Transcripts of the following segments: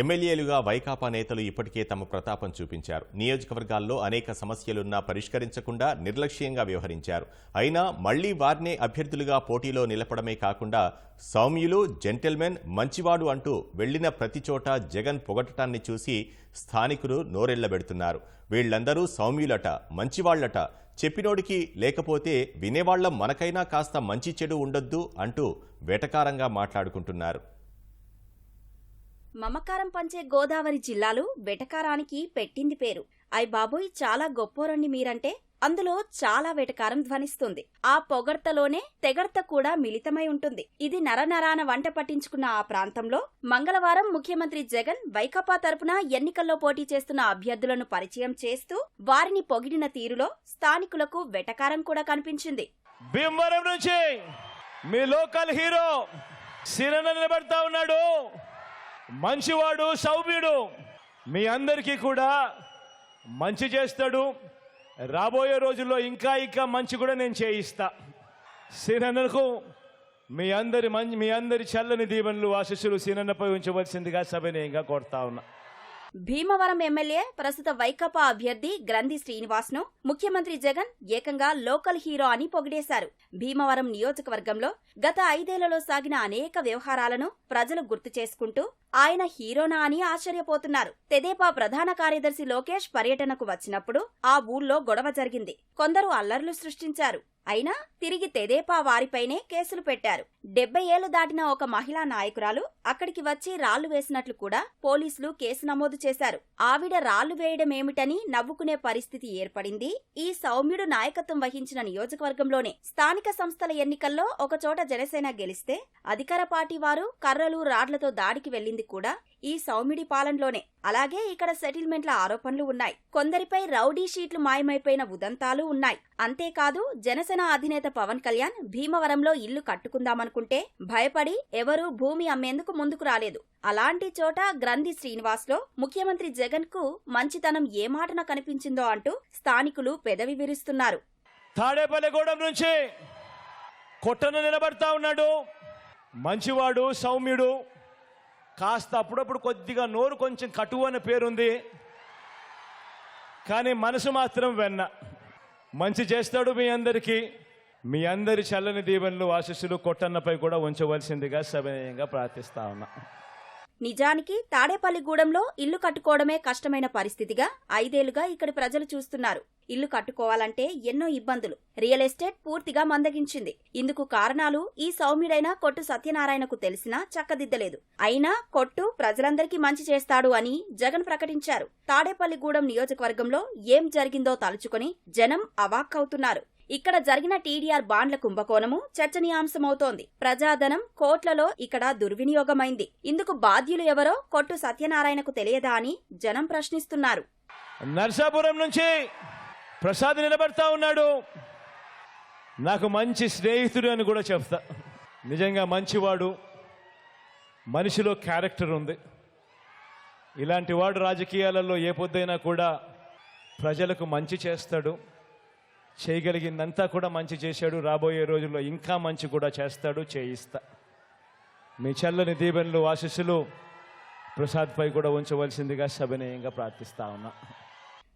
ఎమ్మెల్యేలుగా వైకాపా నేతలు ఇప్పటికే తమ ప్రతాపం చూపించారు. నియోజకవర్గాల్లో అనేక సమస్యలున్నా పరిష్కరించకుండా నిర్లక్ష్యంగా వ్యవహరించారు. అయినా మళ్ళీ వారినే అభ్యర్థులుగా పోటీలో నిలపడమే కాకుండా సౌమ్యులు జెంటిల్మెన్ మంచివాడు అంటూ వెళ్ళిన ప్రతి చోట జగన్ పొగటటాన్ని చూసి స్థానికులు నోరెళ్ళబెడుతున్నారు వీళ్ళందరూ సౌమ్యులట మంచివాళ్ళట. చెప్పినోడికి లేకపోతే వినేవాళ్ళ మనకైనా కాస్త మంచి చెడు ఉండొద్దు అంటూ వెటకారంగా మాట్లాడుకుంటున్నారు. మమకారం పంచే గోదావరి జిల్లాలు వెటకారానికి పెట్టింది పేరు. అయ్ బాబోయ్ చాలా గొప్పోరండి మీరంటే. అందులో చాలా వెటకారం ధ్వనిస్తుంది. ఆ పొగడ్తలోనే తెగడ్త కూడా మిళితమై ఉంటుంది. ఇది నరనరాన వంట పట్టించుకున్న ఆ ప్రాంతంలో మంగళవారం ముఖ్యమంత్రి జగన్ వైకాపా తరపున ఎన్నికల్లో పోటీ చేస్తున్న అభ్యర్థులను పరిచయం చేస్తూ వారిని పొగిడిన తీరులో స్థానికులకు వెటకారం కూడా కనిపించింది. భీమవరం నుంచి మీ లోకల్ హీరో నిలబడతా ఉన్నాడు. మంచివాడు సౌమ్యుడు. మీ అందరికీ కూడా మంచి చేస్తాడు. రాబోయే రోజుల్లో ఇంకా ఇంకా మంచి కూడా నేను చేయిస్తా. సీనన్నకు మీ అందరి మంచి మీ అందరి చల్లని దీవెనలు ఆశీస్సులు సీనన్నపై ఉంచవలసిందిగా సభనీయంగా కోరుతా ఉన్నా. భీమవరం ఎమ్మెల్యే ప్రస్తుత వైకాపా అభ్యర్థి గ్రంథి శ్రీనివాస్ను ముఖ్యమంత్రి జగన్ ఏకంగా లోకల్ హీరో అని పొగిడేశారు. భీమవరం నియోజకవర్గంలో గత ఐదేళ్ళలో సాగిన అనేక వ్యవహారాలను ప్రజలు గుర్తు చేసుకుంటూ ఆయన హీరోనా అని ఆశ్చర్యపోతున్నారు. తెదేపా ప్రధాన కార్యదర్శి లోకేష్ పర్యటనకు వచ్చినప్పుడు ఆ ఊళ్ళో గొడవ జరిగింది. కొందరు అల్లర్లు సృష్టించారు. అయినా తిరిగి తెదేపా వారిపైనే కేసులు పెట్టారు. డెబ్బై ఏళ్ళు దాటిన ఒక మహిళా నాయకురాలు అక్కడికి వచ్చి రాళ్ళు వేసినట్లు కూడా పోలీసులు కేసు నమోదు చేశారు. ఆవిడ రాళ్ళు వేయడమేమిటని నవ్వుకునే పరిస్థితి ఏర్పడింది. ఈ సౌమ్యుడు నాయకత్వం వహించిన నియోజకవర్గంలోనే స్థానిక సంస్థల ఎన్నికల్లో ఒకచోట జనసేన గెలిస్తే అధికార పార్టీ వారు కర్రలు రాడ్లతో దాడికి వెళ్ళింది కూడా ఈ సౌమ్యుడి పాలనలోనే. అలాగే ఇక్కడ సెటిల్మెంట్ల ఆరోపణలు ఉన్నాయి. కొందరిపై రౌడీ షీట్లు మాయమైపోయిన ఉదంతాలు ఉన్నాయి. అంతేకాదు జనసేన అధినేత పవన్ కళ్యాణ్ భీమవరంలో ఇల్లు కట్టుకుందామనుకుంటే భయపడి ఎవరూ భూమి అమ్మేందుకు ముందుకు రాలేదు. అలాంటి చోట గ్రంథి శ్రీనివాస్లో ముఖ్యమంత్రి జగన్కు మంచితనం ఏమాటన కనిపించిందో అంటూ స్థానికులు పెదవి విరుస్తున్నారు. తాడేపల్లిగూడెం నుంచి కొట్టను నిలబడతా ఉన్నాడు. మంచివాడు సౌమ్యుడు. కాస్త అప్పుడప్పుడు కొద్దిగా నోరు కొంచెం కటువు అనే పేరుంది. కానీ మనసు మాత్రం వెన్న. మంచి చేస్తాడు మీ అందరికీ. మీ అందరి చల్లని దీవెనలు ఆశీస్సులు కొట్టన్నపై కూడా ఉంచవలసిందిగా సవినయంగా ప్రార్థిస్తా ఉన్నా. నిజానికి తాడేపల్లిగూడెంలో ఇల్లు కట్టుకోవడమే కష్టమైన పరిస్థితిగా ఐదేళ్ళుగా ఇక్కడి ప్రజలు చూస్తున్నారు. ఇల్లు కట్టుకోవాలంటే ఎన్నో ఇబ్బందులు. రియల్ ఎస్టేట్ పూర్తిగా మందగించింది. ఇందుకు కారణాలు ఈ సౌమ్యుడైన కొట్టు సత్యనారాయణకు తెలిసినా చక్కదిద్దలేదు. అయినా కొట్టు ప్రజలందరికీ మంచి చేస్తాడు అని జగన్ ప్రకటించారు. తాడేపల్లిగూడెం నియోజకవర్గంలో ఏం జరిగిందో తలుచుకుని జనం అవాక్కవుతున్నారు. ఇక్కడ జరిగిన టీడీఆర్ బాండ్ల కుంభకోణము చర్చనీయాంశమవుతోంది. ప్రజాధనం కోట్లలో ఇక్కడ దుర్వినియోగమైంది. ఇందుకు బాధ్యులు ఎవరో కొట్టు సత్యనారాయణకు తెలియదా అని జనం ప్రశ్నిస్తున్నారు. నర్సాపురం నుంచి ప్రసాద్ నిలబడతా ఉన్నాడు. నాకు మంచి స్నేహితుడు అని కూడా చెప్తా. నిజంగా మంచివాడు. మనిషిలో క్యారెక్టర్ ఉంది. ఇలాంటి వాడు రాజకీయాలలో ఏ పొద్దైనా కూడా ప్రజలకు మంచి చేస్తాడు. చేయగలిగిందంతా కూడా మంచి చేశాడు. రాబోయే రోజుల్లో ఇంకా మంచి కూడా చేస్తాడు చేయిస్తా. మీ చల్లని దీవెనలు ఆశీస్సులు ప్రసాద్పై కూడా ఉంచవలసిందిగా సవినయంగా ప్రార్థిస్తా ఉన్నా.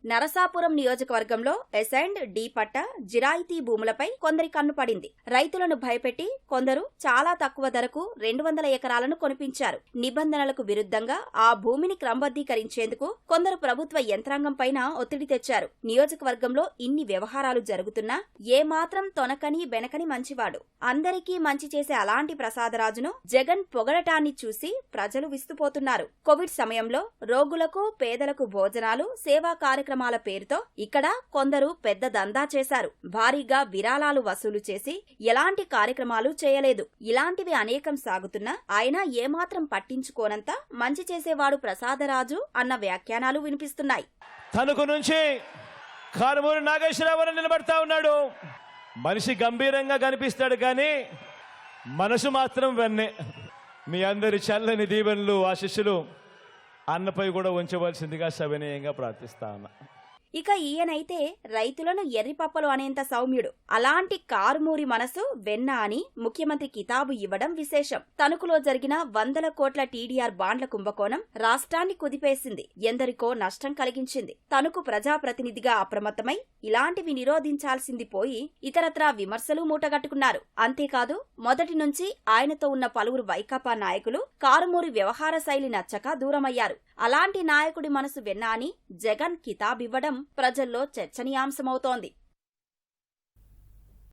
నరసాపురం నియోజకవర్గంలో ఎసైండ్ డి పట్ట జిరాయితీ భూములపై కొందరి కన్నుపడింది రైతులను భయపెట్టి కొందరు చాలా తక్కువ ధరకు రెండు వందల ఎకరాలను కొనిపించారు. నిబంధనలకు విరుద్ధంగా ఆ భూమిని క్రమబద్దీకరించేందుకు కొందరు ప్రభుత్వ యంత్రాంగం పైన ఒత్తిడి తెచ్చారు. నియోజకవర్గంలో ఇన్ని వ్యవహారాలు జరుగుతున్నా ఏమాత్రం తొనకని బెనకని మంచివాడు. అందరికీ మంచి చేసే అలాంటి ప్రసాదరాజును జగన్ పొగడటాన్ని చూసి ప్రజలు విస్తుపోతున్నారు. కోవిడ్ సమయంలో రోగులకు పేదలకు భోజనాలు సేవా కార్యక్రమాల కార్యక్రమాల పేరుతో ఇక్కడ కొందరు పెద్ద దందా చేశారు. భారీగా విరాళాలు వసూలు చేసి ఎలాంటి కార్యక్రమాలు చేయలేదు. ఇలాంటివి అనేకం సాగుతున్నా ఆయన ఏమాత్రం పట్టించుకోనంత మంచి చేసేవాడు ప్రసాదరాజు అన్న వ్యాఖ్యానాలు వినిపిస్తున్నాయి. తణుకు నుంచి కారుమూరి నాగేశ్వరరావు నిలబడతా ఉన్నాడు. మనిషి గంభీరంగా కనిపిస్తాడు కానీ మనసు మాత్రం వెన్నే. మీ అందరి చల్లని దీవెనలు ఆశీస్సులు అన్నపై కూడా ఉంచవలసిందిగా సవినయంగా ప్రార్థిస్తా ఉన్నా. ఇక ఈయనైతే రైతులను ఎర్రిపప్పలు అనేంత సౌమ్యుడు. అలాంటి కారుమూరి మనసు వెన్న అని ముఖ్యమంత్రి కితాబు ఇవ్వడం విశేషం. తణుకులో జరిగిన వందల కోట్ల టీడీఆర్ బాండ్ల కుంభకోణం రాష్ట్రాన్ని కుదిపేసింది. ఎందరికో నష్టం కలిగించింది. తణుకు ప్రజాప్రతినిధిగా అప్రమత్తమై ఇలాంటివి నిరోధించాల్సింది పోయి ఇతరత్రా విమర్శలు మూటగట్టుకున్నారు. అంతేకాదు మొదటి నుంచి ఆయనతో ఉన్న పలువురు వైకాపా నాయకులు కారుమూరి వ్యవహార శైలి నచ్చక దూరమయ్యారు. అలాంటి నాయకుడి మనసు వెన్నా అని జగన్ కితాబివ్వడం ప్రజల్లో చర్చనీయాంశమవుతోంది.